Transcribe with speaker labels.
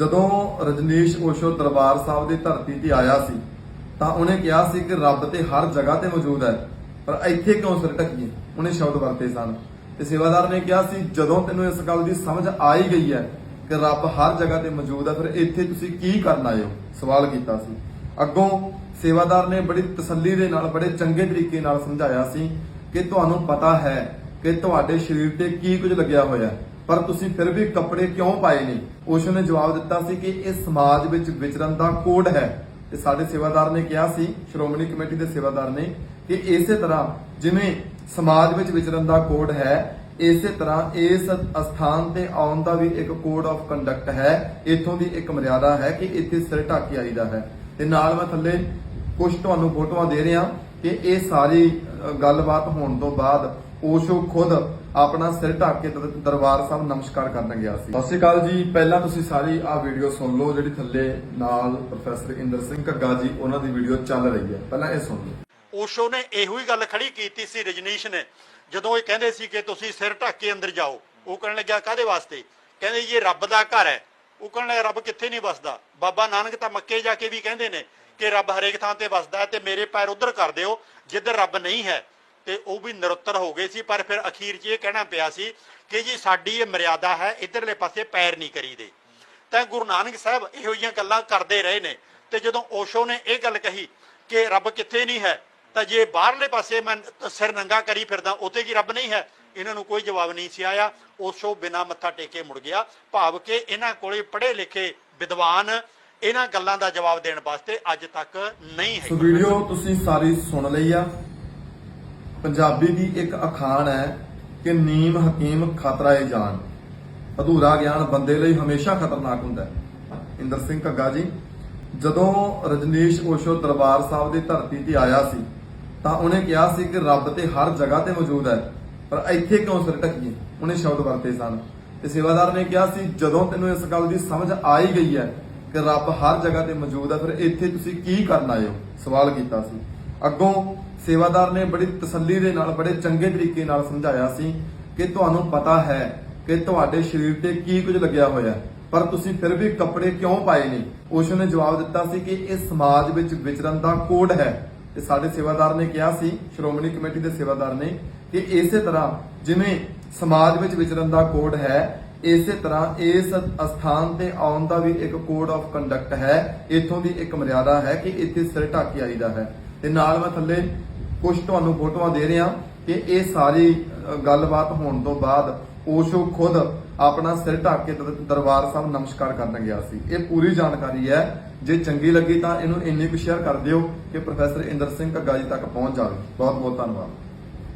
Speaker 1: ਜਦੋਂ ਰਜਨੀਸ਼ ਓਸ਼ੋ ਦਰਬਾਰ ਸਾਹਿਬ ਦੀ ਧਰਤੀ ਤੇ ਆਇਆ ਸੀ, ਤਾਂ ਉਹਨੇ ਕਿਹਾ ਸੀ ਕਿ ਰੱਬ ਤੇ ਹਰ ਜਗ੍ਹਾ ਤੇ ਮੌਜੂਦ ਹੈ, ਪਰ ਇੱਥੇ ਕਿਉਂ ਸਿਰ ਢੱਕੀਏ? ਉਹਨੇ ਸ਼ਬਦ ਵਰਤੇ ਸਨ। ਤੇ ਸੇਵਾਦਾਰ ਨੇ ਕਿਹਾ ਸੀ, ਜਦੋਂ ਤੈਨੂੰ ਇਸ ਗੱਲ ਦੀ ਸਮਝ ਆ ਹੀ ਗਈ ਹੈ ਕਿ ਰੱਬ ਹਰ ਜਗ੍ਹਾ ਤੇ ਮੌਜੂਦ ਹੈ, ਫਿਰ ਇੱਥੇ ਤੁਸੀਂ ਕੀ ਕਰਨ ਆਏ ਹੋ? ਸਵਾਲ ਕੀਤਾ ਸੀ। ਅੱਗੋਂ ਸੇਵਾਦਾਰ ਨੇ ਬੜੀ ਤਸੱਲੀ ਦੇ ਨਾਲ, ਬੜੇ ਚੰਗੇ ਤਰੀਕੇ ਨਾਲ ਸਮਝਾਇਆ ਸੀ ਕਿ ਤੁਹਾਨੂੰ ਪਤਾ ਹੈ ਕਿ ਤੁਹਾਡੇ ਸਰੀਰ ਤੇ ਕੀ ਕੁਝ ਲੱਗਿਆ ਹੋਇਆ ਹੈ। ਪਰ ਤੁਸੀਂ ਫਿਰ ਵੀ ਕੱਪੜੇ ਕਿਉਂ ਪਾਏ ਨੇ ਉਸ ਨੇ ਜਵਾਬ ਦਿੱਤਾ ਸੀ ਕਿ ਇਹ ਸਮਾਜ ਵਿੱਚ ਵਿਚਰਨ ਦਾ ਕੋਡ ਹੈ। ਤੇ ਸਾਡੇ ਸੇਵਾਦਾਰ ਨੇ ਕਿਹਾ ਸੀ, ਸ਼੍ਰੋਮਣੀ ਕਮੇਟੀ ਦੇ ਸੇਵਾਦਾਰ ਨੇ, ਕਿ ਇਸੇ ਤਰ੍ਹਾਂ ਜਿਵੇਂ ਸਮਾਜ ਵਿੱਚ ਵਿਚਰਨ ਦਾ ਕੋਡ ਹੈ, ਇਸੇ ਤਰ੍ਹਾਂ ਇਸ ਅਸਥਾਨ ਤੇ ਆਉਣ ਦਾ ਵੀ ਇੱਕ ਕੋਡ ਆਫ ਕੰਡਕਟ ਹੈ। ਇਥੋਂ ਦੀ ਇੱਕ ਮਰਿਆਦਾ ਹੈ ਕਿ ਇੱਥੇ ਸਿਰ ਢੱਕ ਕੇ ਆਈਦਾ ਹੈ। ਤੇ ਨਾਲ ਮੈਂ ਥੱਲੇ ਕੁਝ ਤੁਹਾਨੂੰ ਫੋਟੋਆਂ ਦੇ ਰਿਹਾ ਕਿ ਇਹ ਸਾਰੀ ਗੱਲਬਾਤ ਹੋਣ ਤੋਂ ਬਾਅਦ ਓਸ਼ੋ ਖੁਦ ਆਪਣਾ ਸਿਰ ਢੱਕ ਕੇ ਦਰਬਾਰ ਸਾਹਿਬ ਨਮਸਕਾਰ ਕਰਨ ਗਿਆ ਸੀ। ਸਤਿ ਸ਼੍ਰੀ ਅਕਾਲ ਜੀ। ਪਹਿਲਾਂ ਤੁਸੀਂ ਸਾਰੀ ਆਹ ਵੀਡੀਓ ਸੁਣ ਲਓ, ਜਿਹੜੀ ਥੱਲੇ ਨਾਲ ਪ੍ਰੋਫੈਸਰ ਇੰਦਰ ਸਿੰਘ ਘੱਗਾ ਜੀ, ਉਹਨਾਂ ਦੀ ਵੀਡੀਓ ਚੱਲ ਰਹੀ ਹੈ। ਪਹਿਲਾਂ ਇਹ ਸੁਣ ਲਓ।
Speaker 2: ਓਸ਼ੋ ਨੇ ਇਹੋ ਹੀ ਗੱਲ ਖੜੀ ਕੀਤੀ ਸੀ ਰਜਨੀਸ਼ ਨੇ, ਜਦੋਂ ਇਹ ਕਹਿੰਦੇ ਸੀ ਕਿ ਤੁਸੀਂ ਸਿਰ ਢੱਕ ਕੇ ਅੰਦਰ ਜਾਓ, ਉਹ ਕਹਿਣ ਲੱਗਿਆ ਕਾਦੇ ਵਾਸਤੇ? ਕਹਿੰਦੇ ਜੀ ਇਹ ਰੱਬ ਦਾ ਘਰ ਹੈ। ਉਹ ਕਹਿਣ ਲੱਗਾ ਰੱਬ ਕਿੱਥੇ ਨਹੀਂ ਵਸਦਾ? ਬਾਬਾ ਨਾਨਕ ਤਾਂ ਮੱਕੇ ਜਾ ਕੇ ਵੀ ਕਹਿੰਦੇ ਨੇ ਕਿ ਰੱਬ ਹਰੇਕ ਥਾਂ ਤੇ ਵਸਦਾ ਹੈ ਤੇ ਮੇਰੇ ਪੈਰ ਉਧਰ ਕਰ ਦਿਓ, ਜਿੱਧਰ ਰੱਬ ਨਹੀਂ ਹੈ। ਤੇ ਉਹ ਵੀ ਨਿਰੁੱਤਰ ਹੋ ਗਏ ਸੀ, ਪਰ ਫਿਰ ਅਖੀਰ 'ਚ ਇਹ ਕਹਿਣਾ ਪਿਆ ਸੀ ਕਿ ਜੀ ਸਾਡੀ ਇਹ ਮਰਿਆਦਾ ਹੈ, ਇਧਰਲੇ ਪਾਸੇ ਪੈਰ ਨਹੀਂ ਕਰੀਦੇ। ਤਾਂ ਗੁਰੂ ਨਾਨਕ ਸਾਹਿਬ ਇਹੋ ਜਿਹੀਆਂ ਗੱਲਾਂ ਕਰਦੇ ਰਹੇ ਨੇ। ਤੇ ਜਦੋਂ ਓਸ਼ੋ ਨੇ ਇਹ ਗੱਲ ਕਹੀ ਕਿ ਰੱਬ ਕਿੱਥੇ ਨਹੀਂ ਹੈ, ਤਾਂ ਜੇ ਬਾਹਰਲੇ ਪਾਸੇ ਮੈਂ ਸਿਰ ਨੰਗਾ ਕਰੀ ਫਿਰਦਾ, ਉੱਥੇ ਕੀ ਰੱਬ ਨਹੀਂ ਹੈ? ਇਹਨਾਂ ਨੂੰ ਕੋਈ ਜਵਾਬ ਨਹੀਂ ਸੀ ਆਇਆ। ਓਸ਼ੋ ਬਿਨਾ ਮੱਥਾ ਟੇਕੇ ਮੁੜ ਗਿਆ। ਭਾਵ ਕਿ ਇਹਨਾਂ ਕੋਲੇ ਪੜ੍ਹੇ ਲਿਖੇ ਵਿਦਵਾਨ ਇਹਨਾਂ ਗੱਲਾਂ ਦਾ ਜਵਾਬ ਦੇਣ ਵਾਸਤੇ ਅੱਜ ਤੱਕ ਨਹੀਂ
Speaker 1: ਸੋ ਵੀਡੀਓ ਤੁਸੀਂ ਸਾਰੀ ਸੁਣ ਲਈ ਆ। ਪੰਜਾਬੀ ਦੀ ਇੱਕ ਅਖਾਣ ਹੈ ਕਿ ਨੀਮ ਹਕੀਮ ਖਤਰਾ ਏ ਜਾਨ। ਅਧੂਰਾ ਗਿਆਨ ਬੰਦੇ ਲਈ ਹਮੇਸ਼ਾ ਖਤਰਨਾਕ ਹੁੰਦਾ ਹੈ। ਇੰਦਰ ਸਿੰਘ ਘੱਗਾ ਜੀ, ਜਦੋਂ ਰਜਨੀਸ਼ ਓਸ਼ੋ ਦਰਬਾਰ ਸਾਹਿਬ ਦੀ ਧਰਤੀ ਤੇ ਆਇਆ ਸੀ, ਤਾਂ ਉਹਨੇ ਕਿਹਾ ਸੀ ਕਿ ਰੱਬ ਤੇ ਹਰ ਜਗ੍ਹਾ ਤੇ ਮੌਜੂਦ ਹੈ, ਪਰ ਇੱਥੇ ਕਿਉਂ ਸਿਰ ਢੱਕੀਏ? ਉਹਨੇ ਸ਼ਬਦ ਵਰਤੇ ਸਨ। ਤੇ ਸੇਵਾਦਾਰ ਨੇ ਕਿਹਾ ਸੀ, ਜਦੋਂ ਤੈਨੂੰ ਇਸ ਗੱਲ ਦੀ ਸਮਝ ਆ ਹੀ ਗਈ ਹੈ ਕਿ ਰੱਬ ਹਰ ਜਗ੍ਹਾ ਤੇ ਮੌਜੂਦ ਹੈ। ਫਿਰ ਇੱਥੇ ਤੁਸੀਂ ਕੀ ਕਰਨ ਆਏ ਹੋ? ਸਵਾਲ ਕੀਤਾ ਸੀ। ਅੱਗੋਂ ਸੇਵਾਦਾਰ ਨੇ ਬੜੀ ਤਸੱਲੀ ਦੇ ਨਾਲ, ਬੜੇ ਚੰਗੇ ਤਰੀਕੇ ਨਾਲ ਸਮਝਾਇਆ ਸੀ ਕਿ ਤੁਹਾਨੂੰ ਪਤਾ ਹੈ ਕਿ ਤੁਹਾਡੇ ਸਰੀਰ ਤੇ ਕੀ ਕੁਝ ਲੱਗਿਆ ਹੋਇਆ ਹੈ। ਪਰ ਤੁਸੀਂ ਫਿਰ ਵੀ ਕੱਪੜੇ ਕਿਉਂ ਪਾਏ ਨੇ ਉਸ ਨੇ ਜਵਾਬ ਦਿੱਤਾ ਸੀ ਕਿ ਇਹ ਸਮਾਜ ਵਿੱਚ ਵਿਚਰਨ ਦਾ ਕੋਡ ਹੈ। ਤੇ ਸਾਡੇ ਸੇਵਾਦਾਰ ਨੇ ਕਿਹਾ ਸੀ, ਸ਼੍ਰੋਮਣੀ ਕਮੇਟੀ ਦੇ ਸੇਵਾਦਾਰ ਨੇ ਕਿ ਇਸੇ ਤਰ੍ਹਾਂ ਜਿਵੇਂ ਸਮਾਜ ਵਿੱਚ ਵਿਚਰਨ ਦਾ ਕੋਡ ਹੈ ਇਸੇ ਤਰ੍ਹਾਂ ਇਸ ਅਸਥਾਨ ਤੇ ਆਉਣ ਦਾ ਵੀ ਇੱਕ ਕੋਡ ਆਫ ਕੰਡਕਟ ਹੈ। ਇਥੋਂ ਦੀ ਇੱਕ ਮਰਿਆਦਾ ਹੈ ਕਿ ਇੱਥੇ ਸਿਰ ਢੱਕ ਕੇ ਆਈਦਾ ਹੈ। ਤੇ ਨਾਲ ਮੈਂ ਥੱਲੇ ਕੁਝ ਤੁਹਾਨੂੰ ਫੋਟੋਆਂ ਦੇ ਰਿਹਾ ਕਿ ਇਹ ਸਾਰੀ ਗੱਲਬਾਤ ਹੋਣ ਤੋਂ ਬਾਅਦ ਓਸ਼ੋ ਖੁਦ ਆਪਣਾ ਸਿਰ ਢੱਕ ਕੇ ਦਰਬਾਰ ਸਾਹਿਬ ਨਮਸਕਾਰ ਕਰਨ ਗਿਆ ਸੀ। ਇਹ ਪੂਰੀ ਜਾਣਕਾਰੀ ਹੈ। ਜੇ ਚੰਗੀ ਲੱਗੀ ਤਾਂ ਇਹਨੂੰ ਇੰਨੀ ਕੁ ਸ਼ੇਅਰ ਕਰ ਦਿਓ ਕਿ ਪ੍ਰੋਫੈਸਰ ਇੰਦਰ ਸਿੰਘ ਘੱਗਾ ਜੀ ਤੱਕ ਪਹੁੰਚ ਜਾਵੇ। ਬਹੁਤ ਬਹੁਤ ਧੰਨਵਾਦ।